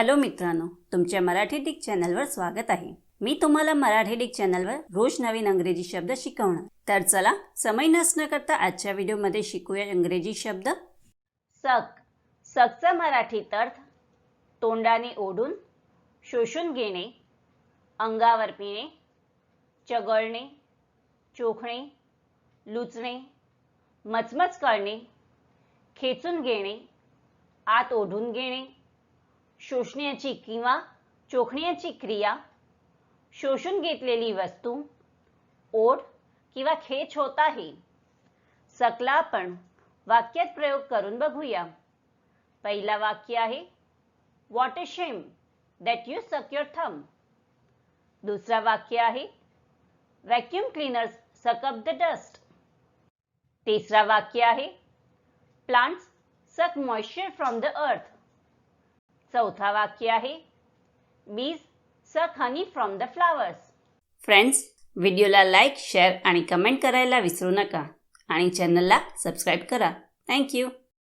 Hello मित्रांनो तुमच्या Marathi Dick चॅनलवर स्वागत आहे. मी तुम्हाला मराठी डिक चॅनलवर रोज नवीन अंग्रेजी शब्द शिकवणार. तर चला समय नसणं करता आजच्या व्हिडिओमध्ये शिकूया इंग्रजी शब्द. सक. सकचा मराठीत अर्थ तोंडाने ओढून शोषून घेणे अंगावर पिणे चगळणे चोखणे लुचणे मचमच करणे खेचून घेणे आत ओढून घेणे शोषण्याची किंवा चोखण्याची क्रिया शोषून घेतलेली वस्तू ओढ किंवा खेच होत आहे. सकला आपण वाक्यात प्रयोग करून बघूया. पहिला वाक्य आहे what a shame that you suck your thumb दुसरा वाक्य आहे vacuum cleaners suck up the dust तिसरा वाक्य आहे प्लांट्स सक मॉइश्चर फ्रॉम द अर्थ चौथा वाक्य आहे. Bees suck honey from the flowers. Friends व्हिडिओला लाईक शेअर आणि कमेंट करायला विसरू नका. आणि चॅनलला सबस्क्राईब करा. थँक्यू